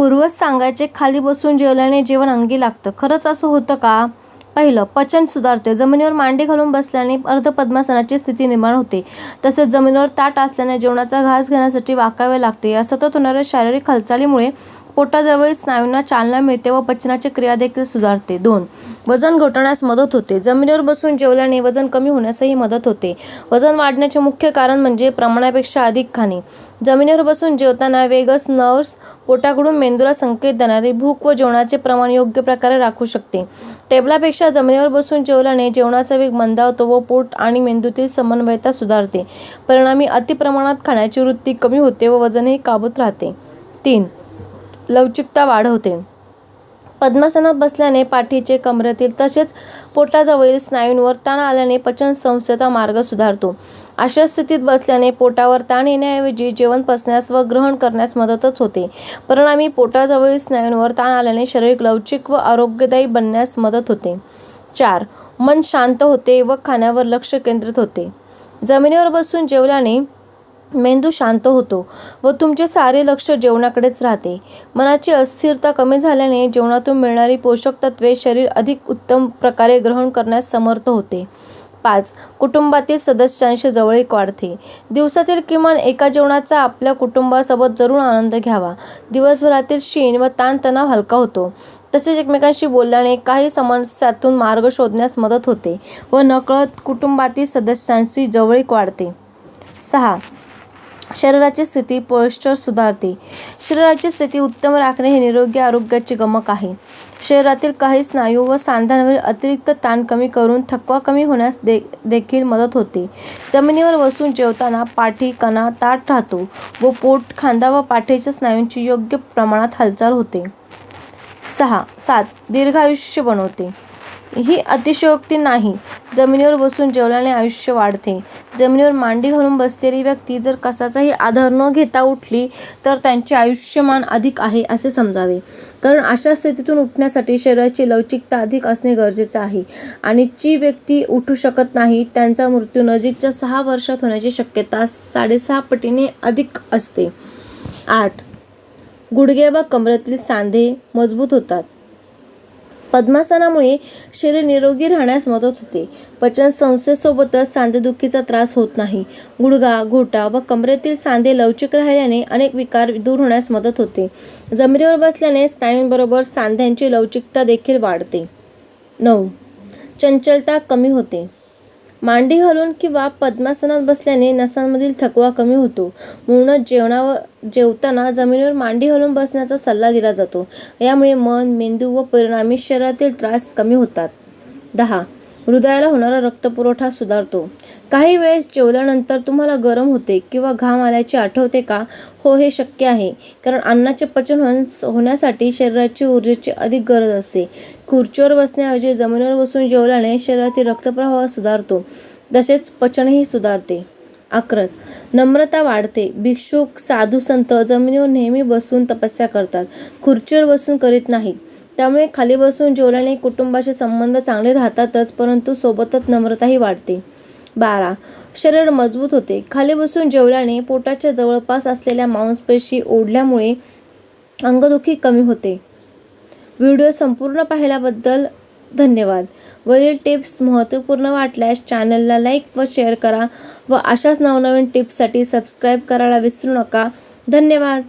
पूर्वज सांगायचे खाली बसून जेवल्याने जेवण अंगी लागतं. खरंच असं होतं का? पहिलं पचन सुधारते. जमिनीवर मांडी घालून बसल्याने अर्धपद्मासनाची स्थिती निर्माण होते. तसेच जमिनीवर ताट असल्याने जेवणाचा घास घेण्यासाठी वाकावे लागते. या सतत होणाऱ्या शारीरिक हालचालीमुळे पोटाजवळील स्नायूंना चालना मिळते व पचनाची क्रिया देखील सुधारते. दोन वजन घटण्यास मदत होते. जमिनीवर बसून जेवल्याने वजन कमी होण्यासही मदत होते. वजन वाढण्याचे मुख्य कारण म्हणजे प्रमाणापेक्षा अधिक खाणे. जमिनीवर बसून जेवताना वेगस नर्व्स पोटाकडून मेंदूला संकेत देणारे भूक व जेवणाचे प्रमाण योग्य प्रकारे राखू शकते. टेबलापेक्षा जमिनीवर बसून जेवल्याने जेवणाचा वेग मंदावतो व पोट आणि मेंदूतील समन्वयता सुधारते. परिणामी अतिप्रमाणात खाण्याची वृत्ती कमी होते व वजनही काबूत राहते. तीन लवचिकता वाढवते. पद्मासनात बसल्याने पाठीचे कमरेतील तसेच पोटाजवळील स्नायूंवर ताण आल्याने पचन संस्थेचा मार्ग सुधारतो. अशा स्थितीत बसल्याने पोटावर ताण येण्याऐवजी जेवण पचण्यास व ग्रहण करण्यास मदतच होते. परिणामी पोटाजवळील स्नायूंवर ताण आल्याने शरीर लवचिक व आरोग्यदायी बनण्यास मदत होते. चार मन शांत होते व खाण्यावर लक्ष केंद्रित होते. जमिनीवर बसून जेवल्याने मेंदू शांत होतो व तुमचे सारे लक्ष जेवणाकडेच राहते. मनाची अस्थिरता कमी झाल्याने जेवणातून मिळणारी पोषक तत्वे शरीर अधिक उत्तम प्रकारे ग्रहण करण्यास समर्थ होते. पाच कुटुंबातील सदस्यांशी जवळीक वाढते. दिवसातील किमान एका जेवणाचा आपल्या कुटुंबासोबत जरूर आनंद घ्यावा. दिवसभरातील शीण व ताणतणाव हलका होतो. तसेच एकमेकांशी बोलल्याने काही समस्यातून मार्ग शोधण्यास मदत होते व नकळत कुटुंबातील सदस्यांशी जवळीक वाढते. सहा शरीराची स्थिती पोश्चर सुधारते. शरीराची स्थिती उत्तम राखणे हे निरोगी आरोग्याची गमक आहे. शरीरातील काही स्नायू व सांध्यांवरील अतिरिक्त ताण कमी करून थकवा कमी होण्यास दे देखील मदत होते. जमिनीवर बसून जेवताना पाठी कणा ताट राहतो व पोट खांदा व पाठीच्या स्नायूंची योग्य प्रमाणात हालचाल होते. सहा सात दीर्घायुष्य बनवते. ही अतिशयोक्ती नाही. जमिनीवर बसून जेवल्याने आयुष्य वाढते. जमिनीवर मांडी घालून बसलेली व्यक्ती जर कशाचाही आधार न घेता उठली तर त्यांचे आयुष्यमान अधिक आहे असे समजावे. कारण अशा स्थितीतून उठण्यासाठी शरीराची लवचिकता अधिक असणे गरजेचं आहे आणि जी व्यक्ती उठू शकत नाही त्यांचा मृत्यू नजीकच्या सहा वर्षात होण्याची शक्यता साडेसहा पटीने अधिक असते. आठ. गुडघे व कमरेतील सांधे मजबूत होतात. पद्मासनामुळे शरीर निरोगी राहण्यास मदत होते. पचन संस्थेसोबतच सांधेदुखीचा त्रास होत नाही. गुडघा घोटा व कमरेतील सांधे लवचिक राहिल्याने अनेक विकार दूर होण्यास मदत होते. जमिनीवर बसल्याने स्नायूंबरोबर सांध्यांची लवचिकता देखील वाढते. नऊ. चंचलता कमी होते. मांडी घालून किंवा पद्मासनात बसल्याने नसांमधील थकवा कमी होतो. म्हणूनच जेवणावर जेवताना जमिनीवर मांडी घालून बसण्याचा सल्ला दिला जातो. यामुळे मन मेंदू व परिणामी शरीरातील त्रास कमी होतात. दहा हृदयाला होणारा रक्तपुरवठा सुधारतो. काही वेळेस जेवल्यानंतर तुम्हाला गरम होते किंवा घाम आल्याचे आठवते का? हो हे शक्य आहे. कारण अन्नाचे पचन होण्यासाठी शरीराची ऊर्जेची अधिक गरज असते. खुर्चीवर बसण्याऐवजी जमिनीवर बसून जेवल्याने शरीरातील रक्तप्रवाह सुधारतो. तसेच पचनही सुधारते. आक्रत. नम्रता वाढते. भिक्षुक साधू संत जमिनीवर नेहमी बसून तपस्या करतात. खुर्चीवर बसून करीत नाहीत. त्यामुळे खाली बसून जेवल्याने कुटुंबाचे संबंध चांगले राहतातच परंतु सोबतच नम्रताही वाढते. बारा. शरीर मजबूत होते. खाली बसून जेवल्याने पोटाच्या जवळपास असलेल्या मांसपेशी ओढल्यामुळे अंगदुखी कमी होते. व्हिडिओ संपूर्ण पाहिल्याबद्दल धन्यवाद. वरील टिप्स महत्त्वपूर्ण वाटल्यास चॅनलला लाईक व शेअर करा व अशाच नवनवीन टिप्ससाठी सबस्क्राईब करायला विसरू नका. धन्यवाद.